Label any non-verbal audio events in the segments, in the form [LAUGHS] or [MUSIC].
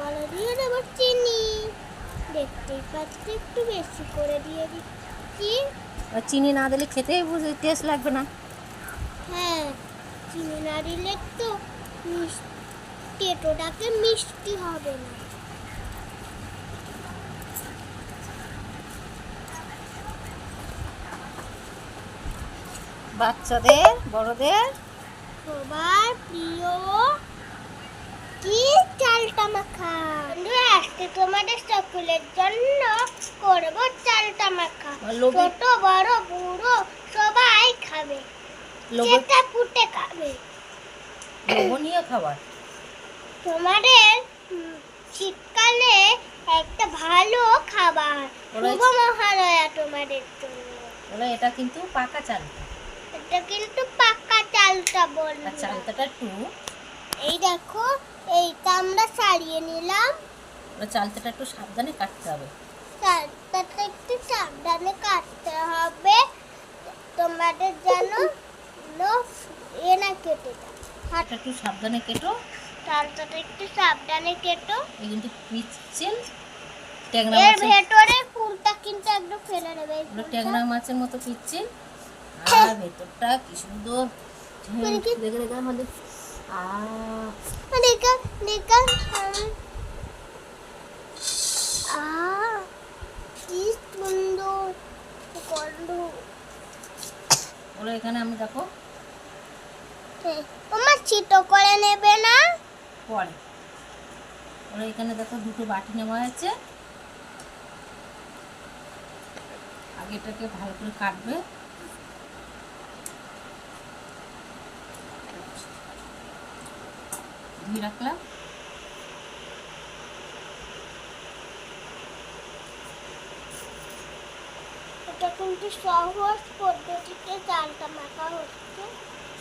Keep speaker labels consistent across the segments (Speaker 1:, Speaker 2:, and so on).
Speaker 1: তারপরে দিয়ে দেবো চিনি। দেখতেই পাচ্ছি একটু বেশি করে দিয়ে দিচ্ছি।
Speaker 2: আর চিনি না দিলে খেতেই বুঝে টেস্ট লাগবে না।
Speaker 1: হ্যাঁ চিনি না দিলে তো মিষ্টি তেঁতোটাকে মিষ্টি হবে না।
Speaker 2: বাচ্চাদের বড়দের?
Speaker 1: সবার প্রিয় কি চালটা মাখা বন্ধুরা আজকে তোমাদের সকলের জন্য করব চালটা মাখা ছোট বড় বুড়ো সবাই খাবে। চেটা পুটে খাবে।
Speaker 2: লোভনীয় খাবার।
Speaker 1: তোমাদের শীতকালে একটা ভালো খাবার। শুভ মহালয়া তোমাদের জন্য।
Speaker 2: বলে এটা কিন্তু পাকা চাল
Speaker 1: এটা কিন্তু পাকা চালটা
Speaker 2: আর
Speaker 1: বলব
Speaker 2: চালটাটা একটু
Speaker 1: এই দেখো এইটা আমরা সারিয়ে নিলাম।
Speaker 2: ওরা চালটাটা একটু সাবধানে কাটতে হবে।
Speaker 1: চালটাটা একটু সাবধানে কাটতে হবে। তোমাদের যেন এ না কেটে যায়।
Speaker 2: এটা একটু সাবধানে কেটো।
Speaker 1: চালটাটা একটু সাবধানে কেটো।
Speaker 2: এই কিন্তু পিচ্ছিল ট্যাংরা
Speaker 1: এর ভেতরে ফুলটা কিন্তু একদম ফেলে
Speaker 2: ওগুলো ট্যাংরা মাছের মতো পিচ্ছিল। [LAUGHS] আর ভেতরটা কি সুন্দর। দেখে দেখে আমাদের আহ
Speaker 1: দেখা দেখা উম, আহ কি সুন্দর
Speaker 2: ওরা এখানে আমি দেখো।
Speaker 1: আমার ছিটো করে নেবে না?
Speaker 2: পরে। ওরা এখানে দেখো দুটো বাটি নেওয়া আছে আগে এটাকে ভালো করে কাটবে। ধুয়ে রাখলাম
Speaker 1: এটা কিন্তু সহজ পদ্ধতিতে চালটা মাখা হচ্ছে।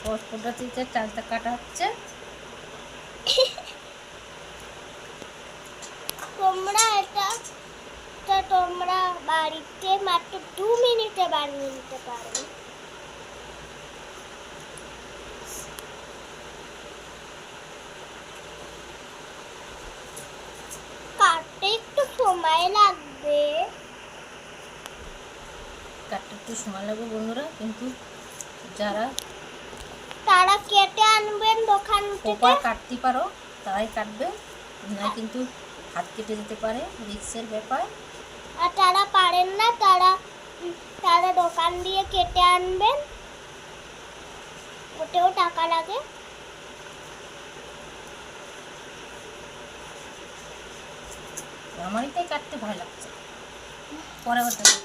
Speaker 2: সহজ পদ্ধতিতে চালটা কাটা হচ্ছে।
Speaker 1: তোমরা এটা তোমরা বাড়িতে মাত্র দু মিনিটে বানিয়ে নিতে পারো কাটতে একটু সময় লাগবে।
Speaker 2: কাটতে একটু সময় লাগবে বন্ধুরা কিন্তু যারা
Speaker 1: তারা কেটে আনবেন দোকান থেকে।
Speaker 2: কাটতে পারো তারাই কাটবে। না কিন্তু হাত কেটে যেতে পারে রিক্সের ব্যাপার।
Speaker 1: আর তারা পারেন না তারা তারা দোকান দিয়ে কেটে আনবেন। ওতেও টাকা লাগে।
Speaker 2: আমারই তাই কাটতে ভয় লাগছে। পরে দেখো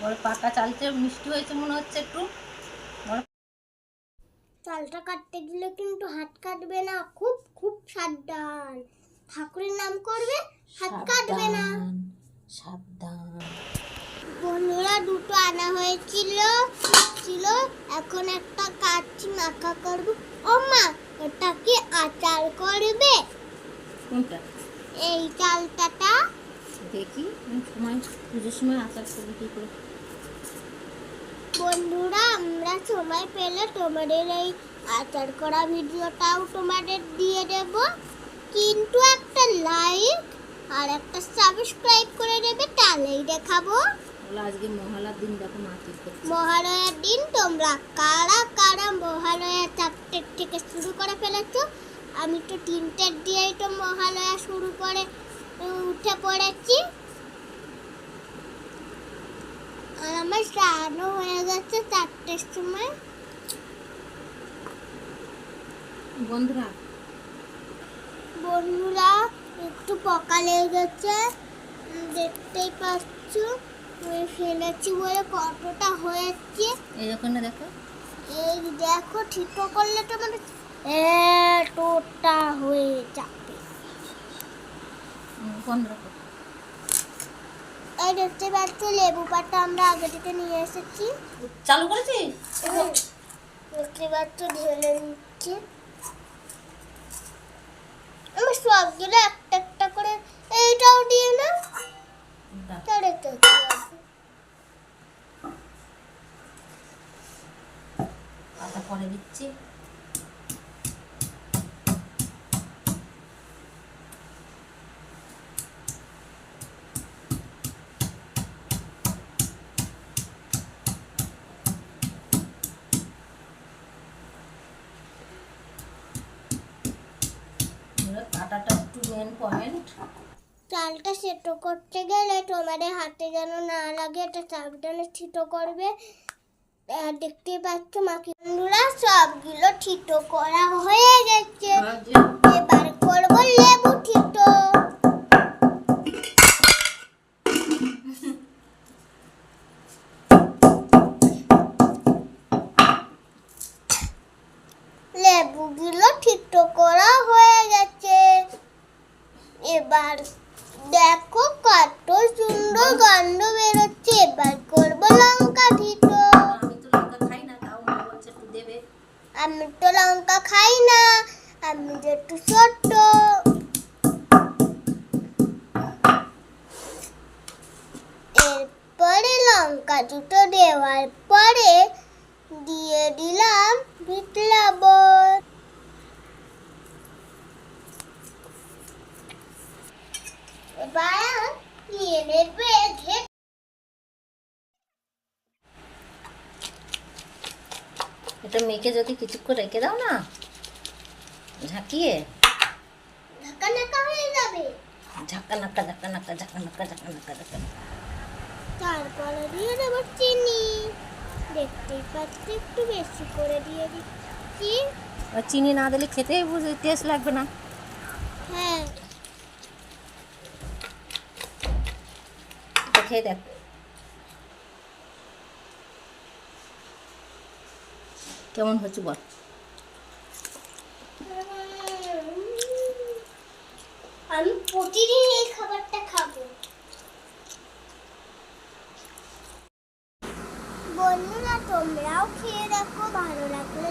Speaker 2: বলে পাকা চালতে মিষ্টি হয়েছে মনে হচ্ছে একটু।
Speaker 1: চালটা কাটতে গেলে কিন্তু হাত কাটবে না খুব খুব সাবধান। ঠাকুরের নাম করবে হাত কাটবে না।
Speaker 2: সাবধান,
Speaker 1: বন্ধুরা দুটো আনা হয়েছিল ছিল। এখন একটা কাচ্চি মাখা করব। ও মা এটা কি আচার করবে?
Speaker 2: কোনটা?
Speaker 1: এই চালটাটা।
Speaker 2: দেখি সময় পুজোর সময় আচার করবি কী করে?
Speaker 1: বন্ধুরা আমরা সময় পেলে তোমাদের এই আচার করা ভিডিওটাও তোমাদের দিয়ে দেব। কিন্তু একটা লাইক আর একটা সাবস্ক্রাইব করে দেবে তাহলেই দেখাবো।
Speaker 2: আজকে মহালার দিন দেখো
Speaker 1: মহালয়ার দিন তোমরা কারা কারা মহালয়া চারটের থেকে শুরু করে ফেলেছো আমি তো তিনটের দিয়েই তো মহালয়া শুরু করে উঠে পড়েছি। আর আমার স্নানও হয়ে গেছে চারটের সময়।
Speaker 2: বন্ধুরা
Speaker 1: বন্ধুরা একটু পকা লেগে গেছে দেখতেই পাচ্ছ আমি ফেলেছি বলে কতটা হয়েছে।
Speaker 2: এই ওখানে দেখো।
Speaker 1: এই দেখো ঠিক করলে তো মানে এতটা হয়ে যাবে। এই দেখতে পাচ্ছ লেবু পাতা আমরা আগে থেকে নিয়ে এসেছি।
Speaker 2: চালু করেছিস
Speaker 1: দেখতে পাচ্ছ ঢেলে নিচ্ছে। আমি সবগুলো একটা একটা করে এইটাও দিয়ে না। তাহলে তো
Speaker 2: পরে দিচ্ছি। ঘাটাটা একটু মেন পয়েন্ট
Speaker 1: চালটা সেটো করতে গেলে তোমাদের হাতে যেন না লাগে এটা সাবধানে ছিটো করবে। দেখতে পাচ্ছ মাকে বন্ধুরা সবগুলো ঠিটো করা হয়ে গেছে। এবার করব লেবু ঠিটো লেবুগুলো ঠিটো করা হয়ে গেছে। এবার দেখো কত সুন্দর গন্ধ বেরোচ্ছে। এবার করব লঙ্কা ঠিটো
Speaker 2: আমি তো লঙ্কা খাই না
Speaker 1: আমি যে একটু ছোট্ট। এরপরে লঙ্কা দুটো দেওয়ার পরে দিয়ে দিলাম বিট এবার নিয়ে নেবে
Speaker 2: এটা মেখে যদি কিছুক্ষণ রেখে দাও না ঝাঁকিয়ে।
Speaker 1: ঢাকা নাকা হয়ে যাবে।
Speaker 2: ঝাঁকা নাক্কা ঝাঁকা নাক্কা ঝাঁকা নাক্কা ঝাঁকা নাক্কা ঝাঁকা নাক্কা।
Speaker 1: তারপরে দিয়ে দেবো চিনি। দেখতেই পাচ্ছি একটু বেশি করে দিয়ে দিচ্ছি।
Speaker 2: চিনি না দিলে খেতেই বুঝে টেস্ট লাগবে না
Speaker 1: হ্যাঁ
Speaker 2: এটা খেয়ে দেখ। কেমন হচ্ছে বল।
Speaker 1: আমি প্রতিদিন এই খাবারটা খাব। বন্ধুরা, তোমরাও খেয়ে দেখো, ভালো লাগবে